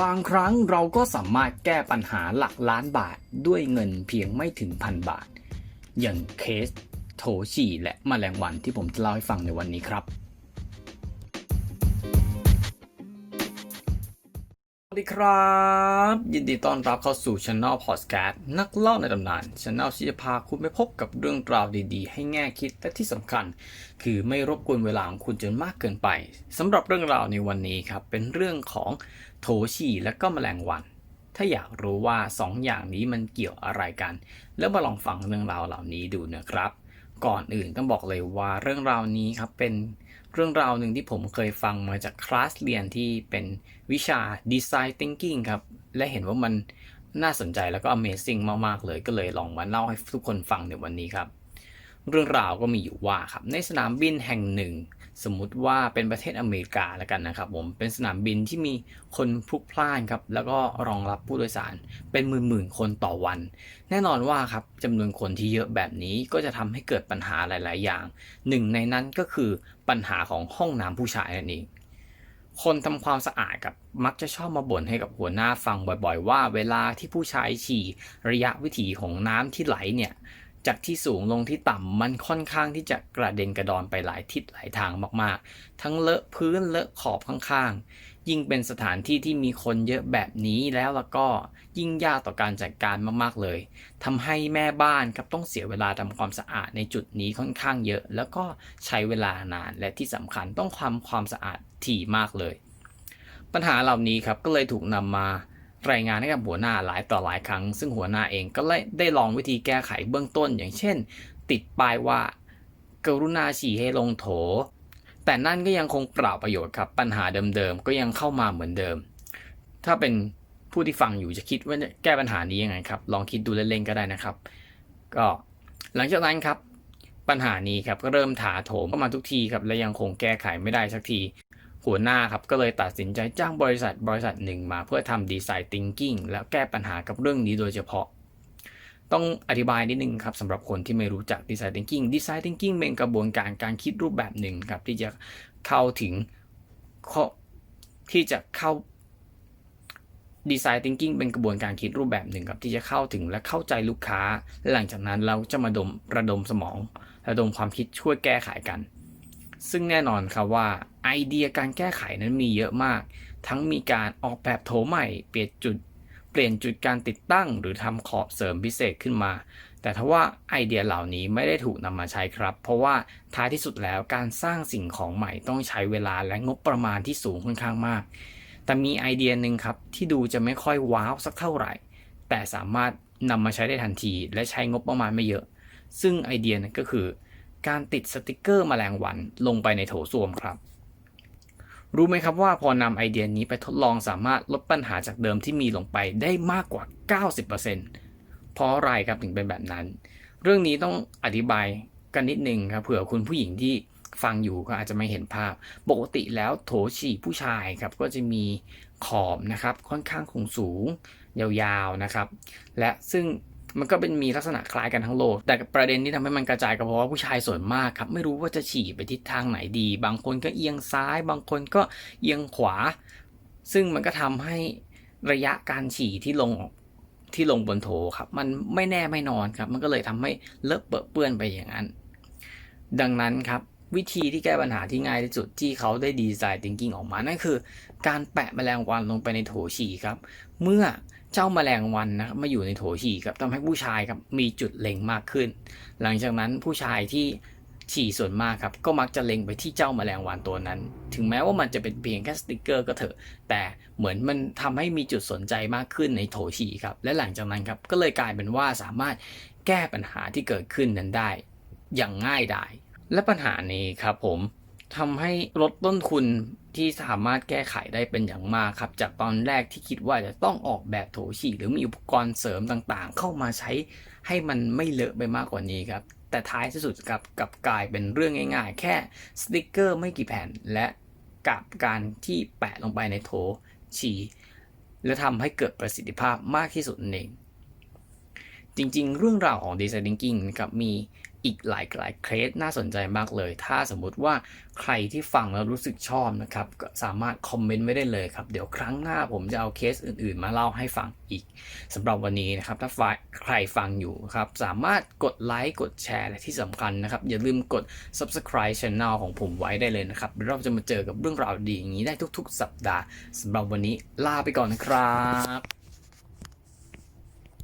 บางครั้งเราก็สามารถแก้ปัญหาหลักล้านบาทด้วยเงินเพียงไม่ถึงพันบาท อย่างเคสโถฉี่และแมลงวันที่ผมจะเล่าให้ฟังในวันนี้ครับ สวัสดีครับ ยินดีต้อนรับเข้าสู่ช anel podcast นักเล่าในตำนานช anel ที่จะพาคุณไปพบกับเรื่องราวดีๆ ให้แง่คิดและที่สำคัญ คือไม่รบกวนเวลาของคุณจนมากเกินไปสำหรับเรื่องราวในวันนี้ครับ เป็นเรื่องของโถฉี่และก็แมลงวัน ถ้าอยากรู้ว่าสองอย่างนี้มันเกี่ยวอะไรกัน แล้วมาลองฟังเรื่องราวเหล่านี้ดูนะครับ ก่อนอื่นต้องบอกเลยว่าเรื่องราวนี้ครับเป็นเรื่องราวหนึ่งที่ผมเคยฟังมาจากคลาสเรียนที่เป็นวิชา Design Thinking ครับ และเห็นว่ามันน่าสนใจแล้วก็ Amazing มาก ๆ เลยก็เลยลองมาเล่าให้ทุกคนฟังในวันนี้ครับ เรื่องราวก็มีอยู่ว่าครับ ในสนามบินแห่งหนึ่ง สมมุติว่าเป็นประเทศอเมริกาแล้วกันนะครับผมเป็นสนามบินที่มีคนพลุกพล่านครับแล้วก็รองรับผู้โดยสาร เป็นหมื่นๆคนต่อวัน แน่นอนว่าครับจำนวนคนที่เยอะแบบนี้ก็จะทำให้เกิดปัญหาหลาย ๆ อย่าง หนึ่งในนั้นก็คือปัญหาของห้องน้ำผู้ชายนั่นเองคนทำความสะอาดกับมักจะชอบมาบ่นให้กับหัวหน้าฟังบ่อยๆ ว่า เวลาที่ผู้ชายฉี่ระยะวิถีของน้ำที่ไหลเนี่ย จากที่สูงลงที่ต่ำมันค่อนข้างที่จะกระเด็นกระดอนไปหลายทิศหลายทางมากๆ ทั้งเลอะพื้นเลอะขอบข้างๆ ยิ่งเป็นสถานที่ที่มีคนเยอะแบบนี้แล้วแล้วก็ยิ่งยากต่อการจัดการมากๆเลยทำให้แม่บ้านครับต้องเสียเวลาทำความสะอาดในจุดนี้ค่อนข้างเยอะ แล้วก็ใช้เวลานานและที่สำคัญต้องความความสะอาดถี่มากเลย ปัญหาเหล่านี้ครับก็เลยถูกนำมา รายงานให้กับหัวหน้าหลายต่อหลายครั้ง ซึ่งหัวหน้าเองก็เลยได้ลองวิธีแก้ไขเบื้องต้น อย่างเช่น ติดป้ายว่า กรุณาฉี่ให้ลงโถ แต่นั่นก็ยังคงเปล่าประโยชน์ครับปัญหาเดิมๆก็ยังเข้ามาเหมือนเดิม ถ้าเป็นผู้ที่ฟังอยู่จะคิดว่าแก้ปัญหานี้ยังไงครับ ลองคิดดูเล่นๆก็ได้นะครับ ก็หลังจากนั้นครับปัญหานี้ครับก็เริ่มถาโถมเข้ามาทุกทีครับและยังคงแก้ไขไม่ได้สักที หัวหน้าครับก็เลยตัดสินใจจ้างบริษัทบริษัทหนึ่งมาเพื่อทำดีไซน์ thinking แล้วแก้ปัญหากับเรื่องนี้โดยเฉพาะ ต้องอธิบายนิดนึงครับสำหรับคนที่ไม่รู้จักดีไซน์ thinking ดีไซน์ thinking เป็นกระบวนการการคิดรูปแบบหนึ่งครับที่จะเข้าถึงข้อที่จะเข้าดีไซน์ thinking เป็นกระบวนการคิดรูปแบบหนึ่งครับที่จะเข้าถึงและเข้าใจลูกค้าและหลังจากนั้นเราจะมาดมระดมสมอง ระดมความคิดช่วยแก้ไขกัน ซึ่งแน่นอนครับว่าไอเดียการแก้ไขนั้นมีเยอะมาก ทั้งมีการออกแบบโถใหม่ เปลี่ยนจุด เปลี่ยนจุดการติดตั้ง หรือทำขอบเสริมพิเศษขึ้นมา แต่ถ้าว่าไอเดียเหล่านี้ไม่ได้ถูกนำมาใช้ครับ เพราะว่าท้ายที่สุดแล้วการสร้างสิ่งของใหม่ต้องใช้เวลาและงบประมาณที่สูงค่อนข้างมาก แต่มีไอเดียหนึ่งครับที่ดูจะไม่ค่อยว้าวสักเท่าไหร่ แต่สามารถนำมาใช้ได้ทันที และใช้งบประมาณไม่เยอะ ซึ่งไอเดียนั้นก็คือ การติดสติกเกอร์แมลงวันลงไปในโถส้วมครับ รู้ไหมครับว่าพอนำไอเดียนี้ไปทดลองสามารถลดปัญหาจากเดิมที่มีลงไปได้มากกว่า 90%เพราะอะไรครับถึงเป็นแบบนั้น เรื่องนี้ต้องอธิบายกันนิดนึงครับเผื่อคุณผู้หญิงที่ฟังอยู่ก็อาจจะไม่เห็นภาพ ปกติแล้วโถฉี่ผู้ชายครับก็จะมีขอบนะครับค่อนข้างคงสูงยาวๆนะครับ และซึ่ง มันก็เป็นมีลักษณะคล้ายกันทั้งโลก แต่ประเด็นที่ทำให้มันกระจายก็เพราะว่าผู้ชายส่วนมากครับไม่รู้ว่าจะฉี่ไปทิศทางไหนดี บางคนก็เอียงซ้าย บางคนก็เอียงขวา ซึ่งมันก็ทำให้ระยะการฉี่ที่ลงที่ลงบนโถครับ มันไม่แน่ไม่นอนครับ มันก็เลยทำให้เลอะเปื้อนไปอย่างนั้น ดังนั้นครับ วิธีที่แก้ปัญหาที่ง่ายที่สุดที่เขาได้ดีไซน์ thinking ออกมา นั่นคือ การแปะแมลงวันลงไปในโถฉี่ครับ เมื่อเจ้าแมลงวันนะครับมาอยู่ในโถฉี่ครับทำให้ผู้ชายครับมีจุดเล็งมากขึ้น หลังจากนั้นผู้ชายที่ฉี่ส่วนมากครับ ก็มักจะเล็งไปที่เจ้าแมลงวันตัวนั้น ถึงแม้ว่ามันจะเป็นเพียงแค่สติกเกอร์ก็เถอะ แต่เหมือนมันทำให้มีจุดสนใจมากขึ้นในโถฉี่ครับ และหลังจากนั้นครับ ก็เลยกลายเป็นว่าสามารถแก้ปัญหาที่เกิดขึ้นนั้นได้ อย่างง่ายดาย และปัญหานี้ครับผมทำให้ลดต้นทุนที่สามารถแก้ไขได้เป็นอย่างมากครับ จากตอนแรกที่คิดว่าจะต้องออกแบบโถฉี่หรือมีอุปกรณ์เสริมต่างๆ เข้ามาใช้ให้มันไม่เลอะไปมากกว่านี้ครับ แต่ท้ายที่สุดกับกับกลายเป็นเรื่องง่าย ๆ แค่สติกเกอร์ไม่กี่แผ่นและกับการที่แปะลงไปในโถฉี่และทำให้เกิดประสิทธิภาพมากที่สุดนั่นเอง จริงๆ เรื่องราวของ Design Thinking นะครับมี อีกหลายหลายเคสน่าสนใจมากเลย ถ้าสมมุติว่าใครที่ฟังแล้วรู้สึกชอบนะครับก็สามารถคอมเมนต์ไว้ได้เลยครับ เดี๋ยวครั้งหน้าผมจะเอาเคสอื่นๆ มาเล่าให้ฟังอีกสำหรับวันนี้นะครับ ถ้าใครฟังอยู่ครับ สามารถกดไลค์กดแชร์และที่สำคัญนะครับ อย่าลืมกด subscribe channel ของผมไว้ได้เลยนะครับเดี๋ยวเราจะมาเจอกับเรื่องราวดีอย่างนี้ได้ทุก ๆ สัปดาห์สำหรับวันนี้ลาไปก่อนนะครับ